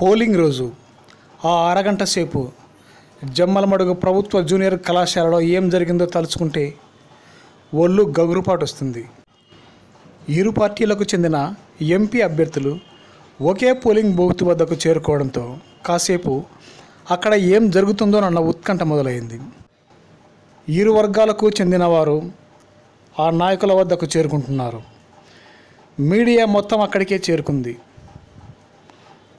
Polling రోజు. ఆ అరగంట సేపు జమ్మలమడుగు ప్రభుత్వ జూనియర్ కళాశాలలో ఏం జరిగిందో తలుచుకుంటే ఒళ్ళు గగురుపాటు వస్తుంది ఇరు పార్టీలకు చెందిన ఎంపీ అభ్యర్థులు ఒకే పోలింగ్ బూత్ వద్దకు చేరుకోవడంతో కాసేపు అక్కడ ఏం జరుగుతుందోనన్న ఉత్కంఠ మొదలైంది. ఇరు వర్గాలకు చెందిన వారు ఆ నాయకుల వద్దకు చేరుకుంటున్నారు. మీడియా మొత్తం అక్కడికే చేరుకుంది.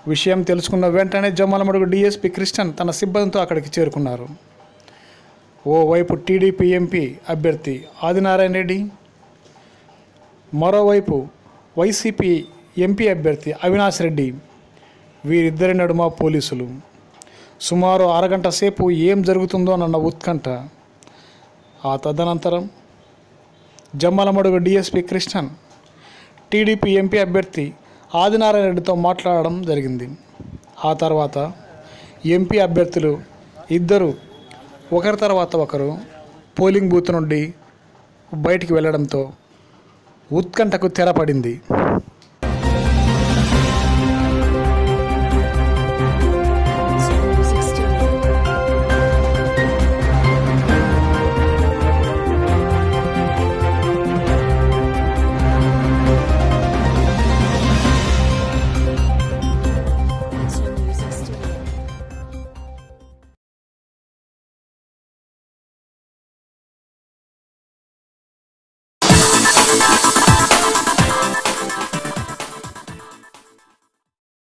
విషయం తెలుసుకున్న వెంటనే జమ్మలమడుగు డిఎస్పి కృష్ణన్ తన సిబ్బందితో అక్కడికి చేరుకున్నారు. ఓవైపు టీడీపీ ఎంపీ అభ్యర్థి ఆదినారాయణ రెడ్డి మరోవైపు వైసీపీ ఎంపీ అభ్యర్థి అవినాష్ రెడ్డి వీరిద్దరి నడుమ పోలీసులు. సుమారు అరగంట సేపు ఏం జరుగుతుందోనన్న ఉత్కంఠ. ఆ తదనంతరం Jammalamadugu DSP Krishnan TDP MP అభ్యర్థి ఆదినారాయణ రెడ్డితో మాట్లాడడం జరిగింది. ఆ తర్వాత ఎంపీ అభ్యర్థులు ఇద్దరు ఒకరి తర్వాత ఒకరు పోలింగ్ బూత్ నుండి బయటికి వెళ్ళడంతో ఉత్కంఠకు తెరపడింది.